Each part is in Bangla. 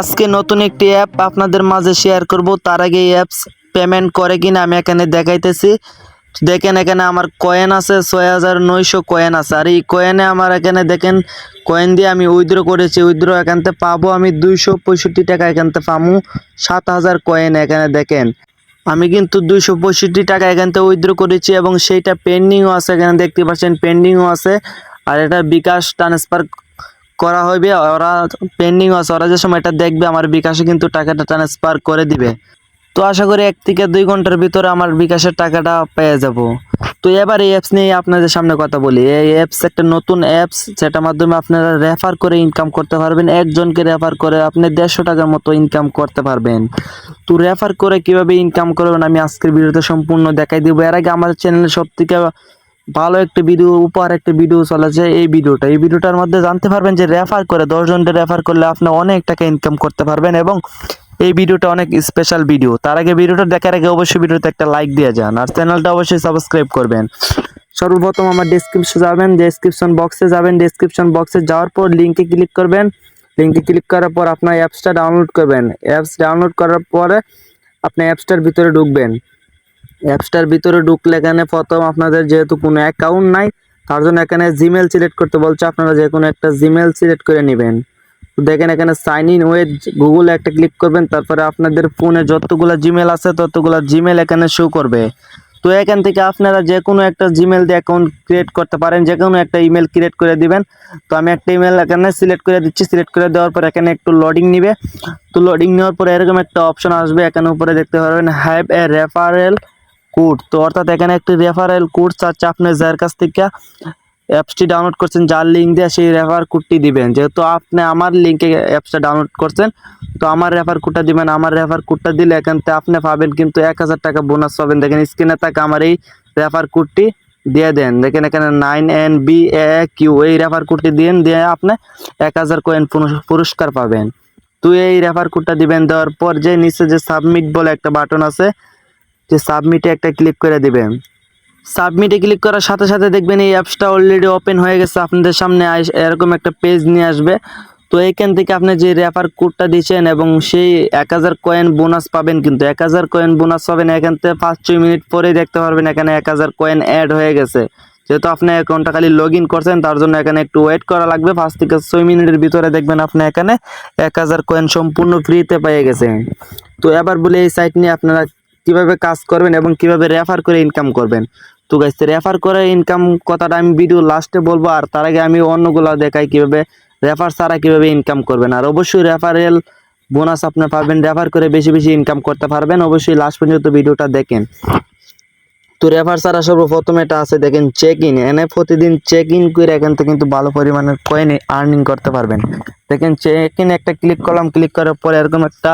আজকে নতুন একটি অ্যাপ আপনাদের মাঝে শেয়ার করব। তার আগে এই অ্যাপস পেমেন্ট করে কিনা আমি এখানে দেখাইতেছি। দেখেন এখানে আমার কয়েন আছে, ছয় হাজার নয়শো কয়েন আছে। আর এই কয়েনে আমার এখানে দেখেন কয়েন দিয়ে আমি উইথড্র করেছি। উইথড্র এখানতে পাবো আমি দুইশো পঁয়ষট্টি টাকা এখানতে পামু। সাত হাজার কয়েন এখানে দেখেন। আমি কিন্তু দুইশো পঁয়ষট্টি টাকা এখান থেকে উইথড্র করেছি এবং সেইটা পেন্ডিংও আছে এখানে, দেখতে পাচ্ছেন পেন্ডিংও আছে। আর এটা বিকাশ ট্রান্সফার করা হবে ওরা পেন্ডিং আছে, ওরা যে সময় এটা দেখবে, আমার বিকাশে কিন্তু টাকাটা ট্রান্সফার করে দিবে। তো আশা করি এক থেকে দুই ঘণ্টার ভিতরে আমার বিকাশের টাকাটা পেয়ে যাব। তো এবার এই অ্যাপস নিয়ে আপনাদের সামনে কথা বলি। এই অ্যাপস একটা নতুন অ্যাপস যেটার মাধ্যমে আপনারা রেফার করে ইনকাম করতে পারবেন। একজনকে রেফার করে আপনি দেড়শো টাকার মতো ইনকাম করতে পারবেন। তো রেফার করে কীভাবে ইনকাম করবেন, আমি আজকের ভিডিওতে সম্পূর্ণ দেখাই দিব। এর আগে আমার চ্যানেলে সব থেকে ভালো একটা ভিডিও উপহার একটা ভিডিও চলেছে, এই ভিডিওটা এই ভিডিওটার মধ্যে জানতে পারবেন যে রেফার করে দশজনকে রেফার করলে আপনি অনেক টাকা ইনকাম করতে পারবেন এবং এই ভিডিওটা অনেক স্পেশাল ভিডিও তার আগে ভিডিওটা দেখার আগে অবশ্যই ভিডিওতে একটা লাইক দিয়ে যান আর চ্যানেলটা অবশ্যই সাবস্ক্রাইব করবেন। সর্বপ্রথম আমার ডেসক্রিপশন যাবেন ডেসক্রিপশন বক্সে যাবেন ডেসক্রিপশন বক্সে যাওয়ার পর লিঙ্কে ক্লিক করবেন। লিঙ্কে ক্লিক করার পর আপনার অ্যাপসটা ডাউনলোড করবেন। অ্যাপস ডাউনলোড করার পরে আপনি অ্যাপসটার ভিতরে ঢুকবেন। অ্যাপসটার ভিতরে ঢুকলে এখানে প্রথম আপনাদের যেহেতু কোনো অ্যাকাউন্ট নাই, তার জন্য এখানে জিমেল সিলেক্ট করতে বলছে, আপনারা যে কোনো একটা জিমেল সিলেক্ট করে নেবেন। দেখেন এখানে সাইন ইন ওয়ে গুগলে একটা ক্লিক করবেন, তারপরে আপনাদের ফোনে যতগুলো জিমেল আছে, ততগুলো জিমেল এখানে শো করবে। তো এখান থেকে আপনারা যে কোনো একটা জিমেল দিয়ে অ্যাকাউন্ট ক্রিয়েট করতে পারেন, যে কোনো একটা ইমেল ক্রিয়েট করে দিবেন। তো আমি একটা ইমেল এখানে সিলেক্ট করে দিচ্ছি সিলেক্ট করে দেওয়ার পর এখানে একটু লোডিং নিবে। তো লোডিং নেওয়ার পরে এরকম একটা অপশন আসবে, এখানে উপরে দেখতে পারবেন হ্যাভ এ রেফারেল কোড। তো অর্থাৎ এখানে একটি রেফারেল কোড চাচ্ছে আপনি যার কাছ থেকে অ্যাপসটি ডাউনলোড করছেন, যার লিঙ্ক দিয়ে সেই রেফার কোডটি দিবেন। যেহেতু আপনি আমার লিঙ্কে অ্যাপসটা ডাউনলোড করছেন, তো আমার রেফার কোডটা দিবেন। আমার রেফার কোডটা দিলে এখান থেকে আপনি পাবেন কিন্তু এক হাজার টাকা বোনাস পাবেন। দেখেন স্ক্রিনে থাকে আমার এই রেফার কোডটি দিয়ে দেন। দেখেন এখানে nine N B A Q এই রেফার কোডটি দিন দিয়ে আপনি এক হাজার কয়েন পুরস্কার পাবেন। তো এই রেফার কোডটা দিবেন। দেওয়ার পর যে নিচে যে সাবমিট বলে একটা বাটন আছে যে সাবমিটে একটা ক্লিক করে দেবেন। সাবমিটে ক্লিক করার সাথে সাথে দেখবেন এই অ্যাপসটা অলরেডি ওপেন হয়ে গেছে। আপনাদের সামনে এরকম একটা পেজ নিয়ে আসবে। তো এইখান থেকে আপনি যে রেফার কোডটা দিয়েছেন এবং সেই এক হাজার কয়েন বোনাস পাবেন কিন্তু, এক হাজার কয়েন বোনাস পাবেন এখান থেকে পাঁচ ছয় মিনিট পরেই দেখতে পারবেন এখানে এক হাজার কয়েন অ্যাড হয়ে গেছে। যেহেতু আপনি অ্যাকাউন্টটা খালি লগ ইন করছেন, তার জন্য এখানে একটু ওয়েট করা লাগবে। পাঁচ থেকে ছয় মিনিটের ভিতরে দেখবেন আপনি এখানে এক হাজার কয়েন সম্পূর্ণ ফ্রিতে পেয়ে গেছেন। তো এবার বলে এই সাইট নিয়ে আপনারা কীভাবে কাজ করবেন এবং কীভাবে রেফার করে ইনকাম করবেন। তো গাইস রেফার করে ইনকাম কথাটা আমি ভিডিও লাস্টে বলব, আর তার আগে আমি অন্যগুলো দেখাই কীভাবে রেফার ছাড়া কীভাবে ইনকাম করবেন। আর অবশ্যই রেফারেল বোনাস আপনি পাবেন রেফার করে বেশি বেশি ইনকাম করতে পারবেন। অবশ্যই লাস্ট পর্যন্ত ভিডিওটা দেখেন। তো রেফার ছাড়া সর্বপ্রথম এটা আছে, দেখেন চেক ইন এনে প্রতিদিন চেক ইন করে এখান থেকে কিন্তু ভালো পরিমাণের কয়েন আর্নিং করতে পারবেন। দেখেন চেক ইন একটা ক্লিক করলাম ক্লিক করার পরে এরকম একটা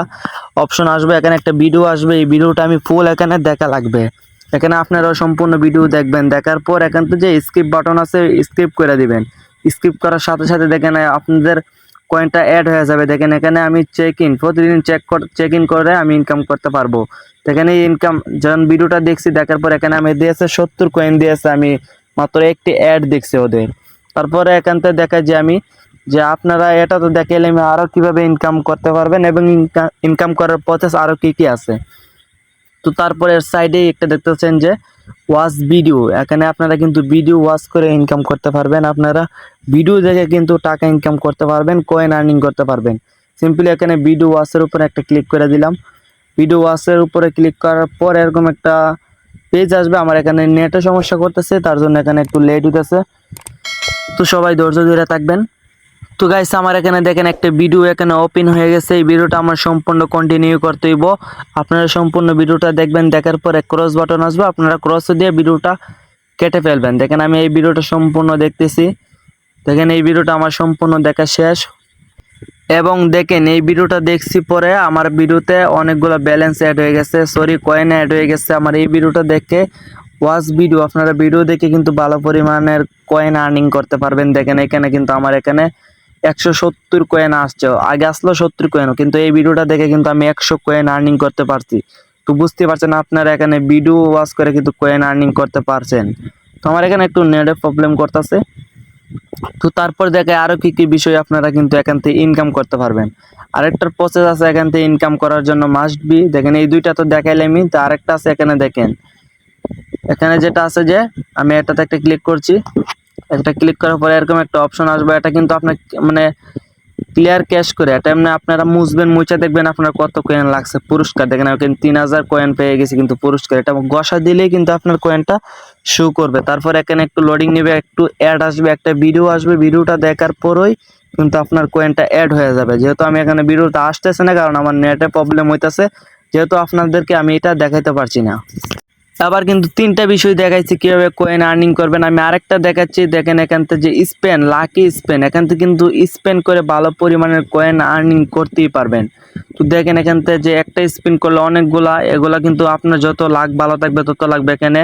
অপশন আসবে, এখানে একটা ভিডিও আসবে, এই ভিডিওটা আমি ফুল এখানে দেখা লাগবে। এখানে আপনারা সম্পূর্ণ ভিডিও দেখবেন, দেখার পর এখান থেকে যে স্কিপ বাটন আছে স্কিপ করে দিবেন। স্কিপ করার সাথে সাথে দেখেন, আপনাদের কয়েনটা অ্যাড হয়ে যাবে। দেখেন এখানে আমি চেক ইন প্রতিদিন চেক চেক ইন করে আমি ইনকাম করতে পারব। এখানে ইনকাম যখন ভিডিওটা দেখছি, দেখার পর এখানে আমি দিয়েছে সত্তর কয়েন দিয়েছে, আমি মাত্র একটি অ্যাড দেখছি ওদের। তারপরে এখান থেকে দেখা যে আমি, যে আপনারা এটা তো দেখাইলে আমি আরও কীভাবে ইনকাম করতে পারবেন এবং ইনকাম করার প্রসেস আরও কী কী আছে। তো তারপরে সাইডে একটা দেখতে পাচ্ছেন যে ওয়াচ ভিডিও এখানে আপনারা কিন্তু ভিডিও ওয়াচ করে ইনকাম করতে পারবেন। আপনারা ভিডিও দেখে কিন্তু টাকা ইনকাম করতে পারবেন কয়েন আর্নিং করতে পারবেন। সিম্পলি এখানে ভিডিও ওয়াচের উপরে একটা ক্লিক করে দিলাম। ভিডিও ওয়াচের উপরে ক্লিক করার পর এরকম একটা পেজ আসবে। আমার এখানে নেটে সমস্যা করতেছে, তার জন্য এখানে একটু লেট হইতেছে। তো সবাই ধৈর্য ধরে থাকবেন। তো গাইস আমার এখানে দেখেন একটা ভিডিও এখানে ওপেন হয়ে গেছে। এই ভিডিওটা আমার সম্পূর্ণ কন্টিনিউ করতে হইব। আপনারা সম্পূর্ণ ভিডিওটা দেখবেন, দেখার পরে ক্রস বাটন আসবে। আপনারা ক্রস দিয়ে ভিডিওটা কেটে ফেলবেন। দেখেন, আমি এই ভিডিওটা সম্পূর্ণ দেখতেছি। দেখেন, এই ভিডিওটা আমার সম্পূর্ণ দেখা শেষ। এবং দেখেন, এই ভিডিওটা দেখছি পরে আমার ভিডিওতে অনেকগুলো ব্যালেন্স অ্যাড হয়ে গেছে। সরি কয়েন অ্যাড হয়ে গেছে আমার এই ভিডিওটা দেখে। ওয়াচ ভিডিও আপনারা ভিডিও দেখে কিন্তু ভালো পরিমাণের কয়েন আর্নিং করতে পারবেন। দেখেন, এখানে কিন্তু আমার এখানে একশো সত্তর কয়েন আসছে। আগে আসলো সত্তর কয়েন কিন্তু এই ভিডিওটা দেখে কিন্তু আমি একশো কয়েন আর্নিং করতে পারছি। তো বুঝতে পারছেন আপনারা এখানে ভিডিও ওয়াচ করে কিন্তু কয়েন আর্নিং করতে পারছেন। তো আমার এখানে একটু নেটের প্রবলেম করতেছে। তো তারপর দেখে আরও কী কী বিষয় আপনারা কিন্তু এখান থেকে ইনকাম করতে পারবেন। আরেকটার প্রসেস আছে এখান থেকে ইনকাম করার জন্য মাস্ট বি দেখেন, এই দুইটা তো দেখাইলামই তো আরেকটা আছে এখানে দেখেন। এখানে যেটা আছে যে, আমি এটাতে একটা ক্লিক করছি। একটা ক্লিক করার পরে এরকম একটা অপশন আসবে। এটা কিন্তু আপনার মানে ক্লিয়ার ক্যাশ করে। এটা এমনি আপনারা মুছবেন, মুছে দেখবেন আপনার কত কয়েন লাগছে। পুরস্কার দেখেন কিন্তু তিন হাজার কয়েন পেয়ে গেছি কিন্তু পুরস্কার। এটা গসা দিলেই কিন্তু আপনার কয়েনটা শো করবে। তারপর এখানে একটু লোডিং নেবে, একটু অ্যাড আসবে, একটা ভিডিও আসবে। ভিডিওটা দেখার পরই কিন্তু আপনার কয়েনটা অ্যাড হয়ে যাবে। যেহেতু আমি এখানে ভিডিওটা আসতেছে না, কারণ আমার নেটে প্রবলেম হইতেছে, যেহেতু আপনাদেরকে আমি এটা দেখাইতে পারছি না। আবার কিন্তু তিনটা বিষয় দেখাইছি, কীভাবে কয়েন আর্নিং করবেন। আমি আরেকটা দেখাচ্ছি, দেখেন এখান থেকে যে স্পেন লাকি স্পেন এখান থেকে কিন্তু স্পেন করে ভালো পরিমাণের কয়েন আর্নিং করতেই পারবেন। তো দেখেন এখান থেকে যে একটা স্পিন করলে অনেকগুলা, এগুলা কিন্তু আপনার যত লাখ ভালো থাকবে, তত লাগবে এখানে।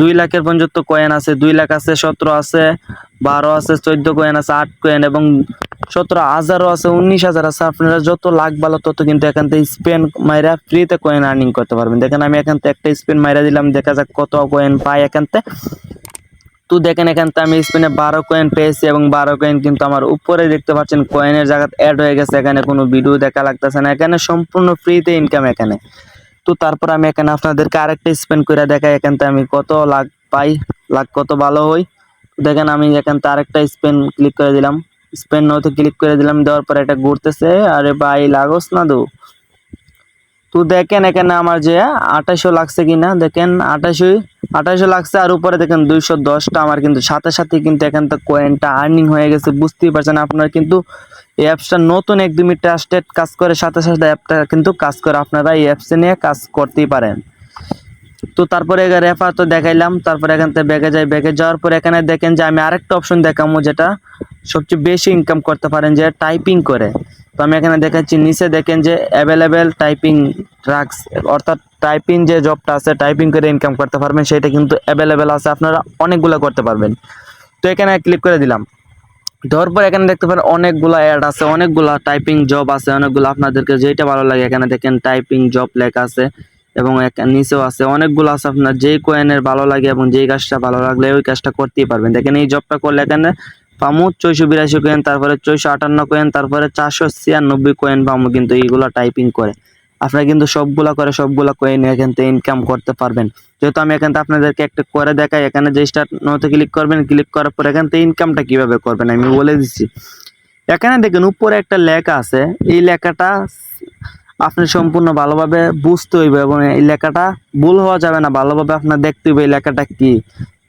দুই লাখের পর্যন্ত কয়েন আছে, দুই লাখ আছে, সতেরো আছে, বারো আছে, চোদ্দ কয়েন আছে, আট কয়েন এবং সতেরো হাজারও আছে, উনিশ হাজার আছে। আপনারা যত লাখ ভালো তত কিন্তু এখান থেকে স্পেন মাইরা ফ্রিতে কয়েন আর্নিং করতে পারবেন। দেখেন আমি এখান থেকে একটা স্পেন মাইরা দিলাম, দেখা যাক কত কয়েন পাই এখান থেকে। তো দেখেন এখান থেকে আমি স্পেনে বারো কয়েন পেয়েছি এবং বারো কয়েন কিন্তু আমার উপরে দেখতে পাচ্ছেন কয়েনের জায়গা অ্যাড হয়ে গেছে। এখানে কোনো ভিডিও দেখা লাগতেছে না। এখানে সম্পূর্ণ ফ্রিতে ইনকাম এখানে। তো তারপর আমি এখানে আপনাদেরকে আরেকটা স্পেন্ড করে দেখাই। এখান থেকে আমি কত লাখ পাই, লাখ কত ভালো হই। দেখেন আমি এখান থেকে আরেকটা স্পেন ক্লিক করে দিলাম। স্পেন নতে ক্লিক করে দিলাম, দেওয়ার পরে এটা ঘুরতেছে। আরে ভাই, লাগোস না দু তো দেখেন এখানে আমার যে আঠাশশো লাগছে কিনা, দেখেন আঠাশই আঠাশশো লাগছে আর উপরে দেখেন দুইশো দশটা। আমার কিন্তু সাথে সাথে কিন্তু এখান থেকে কয়েনটা আর্নিং হয়ে গেছে, বুঝতেই পারছেন আপনারা কিন্তু এই অ্যাপসটা নতুন এক দুই মিনিট ট্রাস্টেড কাজ করে, সাথে সাথে অ্যাপটা কিন্তু কাজ করে, আপনারা এই অ্যাপসে নিয়ে কাজ করতেই পারেন। তো তারপরে রেফার তো দেখাইলাম, তারপরে এখান থেকে ব্যাগে যাই ব্যাগে যাওয়ার পর এখানে দেখেন যে আমি আরেকটা অপশন দেখাবো যেটা সবচেয়ে বেশি ইনকাম করতে পারেন যে টাইপিং করে। তো আমি এখানে দেখাচ্ছি, নিচে দেখেন যে অ্যাভেলেবেল টাইপিং ট্রাক্স অর্থাৎ টাইপিং যে জবটা আছে টাইপিং করে ইনকাম করতে পারবেন, সেটা কিন্তু অ্যাভেলেবেল আছে, আপনারা অনেকগুলো করতে পারবেন। তো এখানে ক্লিক করে দিলাম। দেওয়ার পর এখানে দেখতে পারেন অনেকগুলো অ্যাড আছে, অনেকগুলো টাইপিং জব আছে, অনেকগুলো আপনাদেরকে যেটা ভালো লাগে, এখানে দেখেন টাইপিং জব লেখা আছে, এবং নিচেও আছে, অনেকগুলো আছে আপনার, যেই কয়েনের ভালো লাগে এবং যেই কাজটা ভালো লাগলে ওই কাজটা করতেই পারবেন। দেখেন এই জবটা করলে এখানে পামু, ছয়শো বিরাশি কয়েন তারপরে ছয়শো আটান্ন কয়েন তারপরে চারশো ছিয়ানব্বই কয়েন পামু কিন্তু এইগুলো টাইপিং করে। আপনারা কিন্তু সবগুলা করে সবগুলা কয়েন এখান থেকে ইনকাম করতে পারবেন। যেহেতু আমি এখান থেকে আপনাদেরকে একটা করে দেখাই, এখানে যে স্টার্ট নোতে ক্লিক করবেন ক্লিক করার পর এখান থেকে ইনকামটা কীভাবে করবেন আমি বলে দিচ্ছি। এখানে দেখেন, উপরে একটা লেখা আছে, এই লেখাটা আপনি সম্পূর্ণ ভালোভাবে বুঝতে হইবে এবং এই লেখাটা ভুল হওয়া যাবে না, ভালোভাবে আপনার দেখতে হইবে এই লেখাটা কি।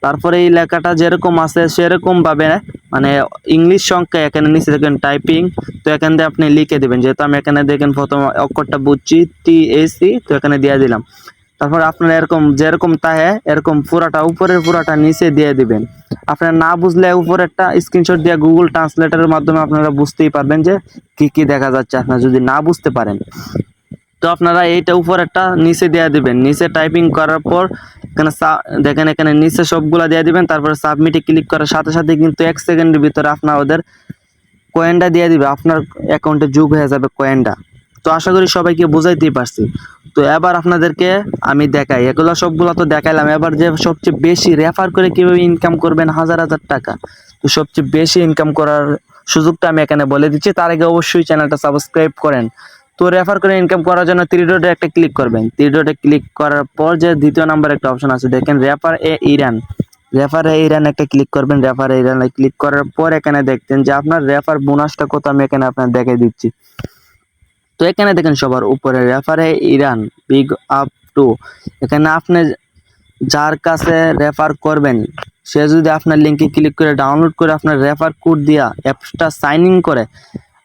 তারপরে এই লেখাটা যেরকম আছে সেরকম ভাবে মানে ইংলিশ সংখ্যা এখানে নিচে দেখেন টাইপিং তো এখান থেকে আপনি লিখে দিবেন। যেহেতু আমি এখানে দেখেন প্রথম অক্ষরটা বুঝছি টি এসি তো এখানে দিয়ে দিলাম। তারপর আপনারা এরকম যেরকম তাহে, এরকম পুরাটা, উপরের পুরাটা নিচে দিয়ে দিবেন। আপনারা না বুঝলে উপরে একটা স্ক্রিনশট দিয়ে গুগল ট্রান্সলেটরের মাধ্যমে আপনারা বুঝতেই পারবেন যে কি কি দেখা যাচ্ছে আপনারা যদি না বুঝতে পারেন। তো আপনারা এইটা উপরেরটা নিচে দিয়ে দিবেন। নিচে টাইপিং করার পর এখানে দেখেন এখানে নিচে সবগুলা দিয়ে দিবেন, তারপরে সাবমিটে ক্লিক করার সাথে সাথে কিন্তু এক সেকেন্ডের ভিতরে আপনার ওদের কয়েনটা দিয়ে দিবে, আপনার অ্যাকাউন্টে যোগ হয়ে যাবে কয়েনটা তো আশা করি সবাইকে বুঝাইতেই পারছি। তো এবার আপনাদেরকে আমি দেখাই, এগুলো সবগুলো তো দেখাইলাম, এবার যে সবচেয়ে বেশি রেফার করে কীভাবে ইনকাম করবেন হাজার হাজার টাকা, তো সবচেয়ে বেশি ইনকাম করার সুযোগটা আমি এখানে বলে দিচ্ছি, তার আগে অবশ্যই চ্যানেলটা সাবস্ক্রাইব করেন। তো রেফার করে ইনকাম করার জন্য থ্রি ডটে একটা ক্লিক করবেন। থ্রি ডটে ক্লিক করার পর যে দ্বিতীয় নাম্বার একটা অপশন আছে, দেখেন রেফার এ ইরান রেফার এ ইরান একটা ক্লিক করবেন রেফার এ ইরানে ক্লিক করার পর এখানে দেখতেন যে আপনার রেফার বোনাসটা কত আমি এখানে আপনার দেখে দিচ্ছি। তো এখানে দেখেন সবার উপরে রেফার এ ইরান বিগ আপ টু এখানে আপনি যার কাছে রেফার করবেন, সে যদি আপনার লিঙ্কে ক্লিক করে ডাউনলোড করে আপনার রেফার কোড দিয়া অ্যাপসটা সাইন ইন করে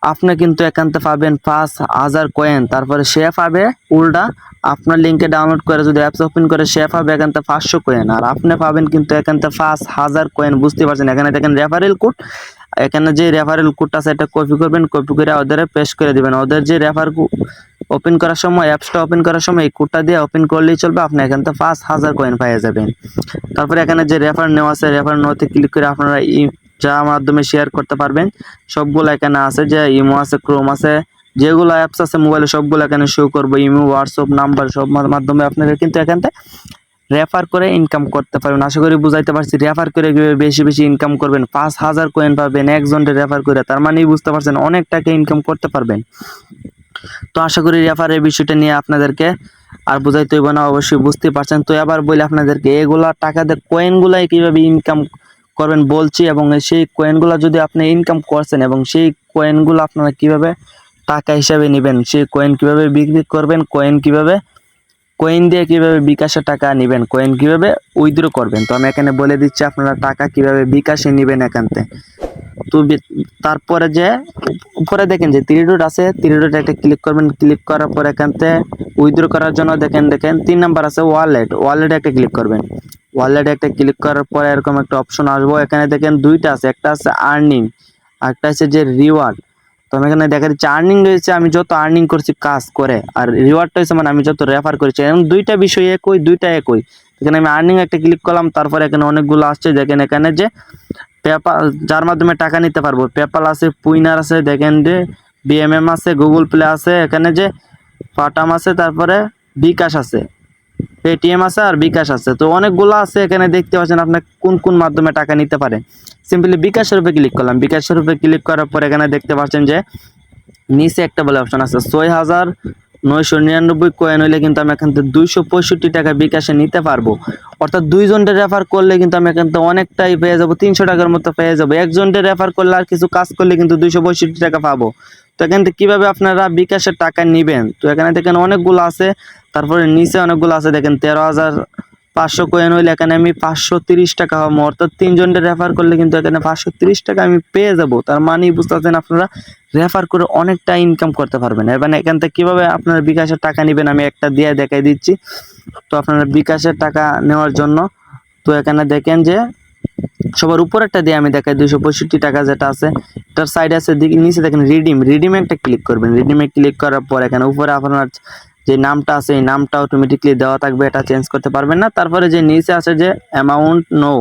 আপনি কিন্তু থেকে পাবেন পাঁচ হাজার কয়েন তারপরে সে পাবে উল্টা, আপনার লিঙ্কে ডাউনলোড করে যদি অ্যাপস ওপেন করে, সে পাবে থেকে পাঁচশো কয়েন আর আপনি পাবেন কিন্তু থেকে পাঁচ হাজার কয়েন বুঝতে পারছেন? এখানে দেখেন রেফারেল কোড এখানে যে রেফারেল কোডটা আছে, এটা কপি করবেন কপি করে ওদের পেস্ট করে দিবেন। ওদের যে রেফার ওপেন করার সময় অ্যাপসটা ওপেন করার সময়, এই কোডটা দিয়ে ওপেন করলেই চলবে, আপনি এখান থেকে পাঁচ হাজার কয়েন পাইয়ে যাবেন। তারপরে এখানে যে রেফার নেওয়া আছে রেফার নেওয়াতে ক্লিক করে আপনারা যা মাধ্যমে শেয়ার করতে পারবেন। সবগুলো এখানে আছে যে ইমো আছে ক্রোম আছে, যেগুলো অ্যাপস আছে মোবাইলে সবগুলো এখানে শো করব। ইমো হোয়াটসঅ্যাপ নাম্বার সব মাধ্যমে আপনারা কিন্তু এখান থেকে রেফার করে ইনকাম করতে পারবেন। আশা করি বুঝাইতে পারছি রেফার করে বেশি বেশি ইনকাম করবেন? পাঁচ হাজার কয়েন পাবেন একজনকে রেফার করে, তার মানেই বুঝতে পারছেন অনেক টাকা ইনকাম করতে পারবেন। তো আশা করি রেফারের বিষয়টা নিয়ে আপনাদেরকে আর বুঝাইতে হইব না, অবশ্যই বুঝতে পারছেন। তো এবার বলি আপনাদেরকে, এগুলা টাকাতে কয়েনগুলাই কীভাবে ইনকাম করবেন বলছি এবং সেই কয়েনগুলো যদি আপনি ইনকাম করছেন এবং সেই কয়েনগুলো আপনারা কীভাবে টাকা হিসাবে নেবেন, সেই কয়েন কীভাবে বিক্রি করবেন কয়েন কীভাবে কয়েন দিয়ে কীভাবে বিকাশে টাকা নেবেন কয়েন কীভাবে উইথড্র করবেন। তো আমি এখানে বলে দিচ্ছি আপনারা টাকা কীভাবে বিকাশে নেবেন থেকে। তো তারপরে যে, উপরে দেখেন যে থ্রি আছে থ্রি একটা ক্লিক করবেন ক্লিক করার পর থেকে উইথড্র করার জন্য দেখেন দেখেন তিন নাম্বার আছে ওয়ালেট ওয়ালেটে একটা ক্লিক করবেন। ওয়ালেটে একটা ক্লিক করার পরে এরকম একটা অপশন আসব। এখানে দেখেন দুইটা আছে, একটা আছে আর্নিং আর একটা আছে যে রিওয়ার্ড তো আমি এখানে দেখা দিচ্ছি আর্নিং রয়েছে, আমি যত আর্নিং করছি কাজ করে, আর রিওয়ার্ডটা হচ্ছে মানে আমি যত রেফার করেছি এবং দুইটা বিষয় একই, দুইটা একই। এখানে আমি আর্নিং একটা ক্লিক করলাম, তারপরে এখানে অনেকগুলো আসছে, দেখেন এখানে যে পেপাল যার মাধ্যমে টাকা নিতে পারব। পেপাল আছে পুইনার আছে, দেখেন যে বিএমএম আছে গুগল প্লে আছে, এখানে যে পাটাম আছে, তারপরে বিকাশ আছে। পেটিএম আছে আর বিকাশ আছে। তো অনেকগুলো আছে, এখানে দেখতে পাচ্ছেন আপনি কোন কোন মাধ্যমে টাকা নিতে পারেন। সিম্পলি বিকাশের উপরে ক্লিক করলাম। বিকাশের উপরে ক্লিক করার পর এখানে দেখতে পাচ্ছেন যে নিচে একটা বলে অপশন আছে। ছয় হাজার নয়শো নিরানব্বই কয়েন হইলে কিন্তু আমি এখান থেকে দুইশো পঁয়ষট্টি টাকা বিকাশে নিতে পারব। অর্থাৎ দুইজনকে রেফার করলে কিন্তু আমি এখান থেকে অনেকটাই পেয়ে যাব, তিনশো টাকার মতো পেয়ে যাব। একজনকে রেফার করলে আর কিছু কাজ করলে কিন্তু দুইশো পঁয়ষট্টি টাকা পাবো। তো এখান থেকে কীভাবে আপনারা বিকাশের টাকা নেবেন? তো এখানে দেখেন অনেকগুলো আছে, তারপরে নিচে অনেকগুলো আছে, দেখেন তেরো হাজার পাঁচশো কয়েন হইলে এখানে আমি পাঁচশো তিরিশ টাকা হব। অর্থাৎ তিনজনকে রেফার করলে কিন্তু এখানে পাঁচশো তিরিশ টাকা আমি পেয়ে যাব। তার মানেই বুঝতে পারছেন আপনারা রেফার করে অনেকটা ইনকাম করতে পারবেন। এবার এখান থেকে কীভাবে আপনারা বিকাশের টাকা নেবেন আমি একটা দিয়ে দেখাই দিচ্ছি। তো আপনারা বিকাশের টাকা নেওয়ার জন্য, তো এখানে দেখেন যে সবার উপর একটা দিয়ে আমি দেখাই, দুইশো পঁয়ষট্টি টাকা যেটা আছে তার সাইড আছে নিচে দেখেন রিডিম রিডিমে একটা ক্লিক করবেন। রিডিমে ক্লিক করার পর এখানে উপরে আপনার যে নামটা আছে, এই নামটা অটোমেটিকলি দেওয়া থাকবে, এটা চেঞ্জ করতে পারবেন না। তারপরে যে নিচে আছে যে অ্যামাউন্ট নো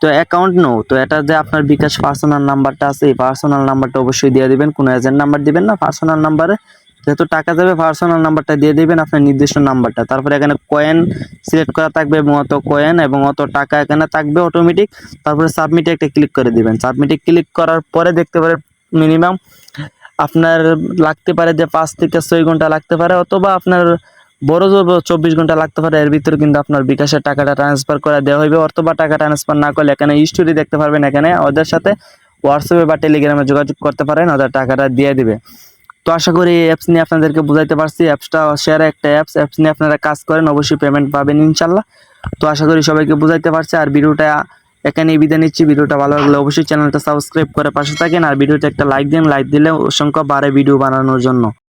তো অ্যাকাউন্ট নো তো এটা যে আপনার বিকাশ পার্সোনাল নাম্বারটা আছে, এই পার্সোনাল নাম্বারটা অবশ্যই দিয়ে দিবেন, কোনো এজেন্ট নাম্বার দিবেন না পার্সোনাল নাম্বারে যেহেতু টাকা যাবে পার্সোনাল নাম্বারটা দিয়ে দিবেন আপনার নির্দিষ্ট নাম্বারটা তারপরে এখানে কয়েন সিলেক্ট করা থাকবে এবং অত কয়েন এবং অত টাকা এখানে থাকবে অটোমেটিক তারপরে সাবমিটে একটা ক্লিক করে দিবেন। সাবমিটে ক্লিক করার পরে দেখতে পারে মিনিমাম আপনার লাগতে পারে যে পাঁচ থেকে ছয় ঘণ্টা লাগতে পারে, অথবা আপনার বড় জোর চব্বিশ ঘণ্টা লাগতে পারে, এর ভিতরে কিন্তু আপনার বিকাশের টাকাটা ট্রান্সফার করে দেওয়া হবে অথবা টাকা ট্রান্সফার না করলে এখানে স্টোরি দেখতে পারবেন এখানে। ওদের সাথে হোয়াটসঅ্যাপে বা টেলিগ্রামে যোগাযোগ করতে পারেন, ওদের টাকাটা দিয়ে দিবে। তো আশা করি অ্যাপস নিয়ে আপনাদেরকে বুঝাইতে পারছি। অ্যাপসটা শেয়ার একটা অ্যাপস অ্যাপস নিয়ে আপনারা কাজ করেন, অবশ্যই পেমেন্ট পাবেন ইনশাল্লাহ তো আশা করি সবাইকে বুঝাইতে পারছি। আর ভিডিওটা এখানেই বিদায় নিচ্ছি। ভিডিওটা ভালো লাগলে অবশ্যই চ্যানেলটা সাবস্ক্রাইব করে পাশে থাকেন। আর ভিডিওতে একটা লাইক দিন লাইক দিলে অসংখ্য বারে ভিডিও বানানোর জন্য।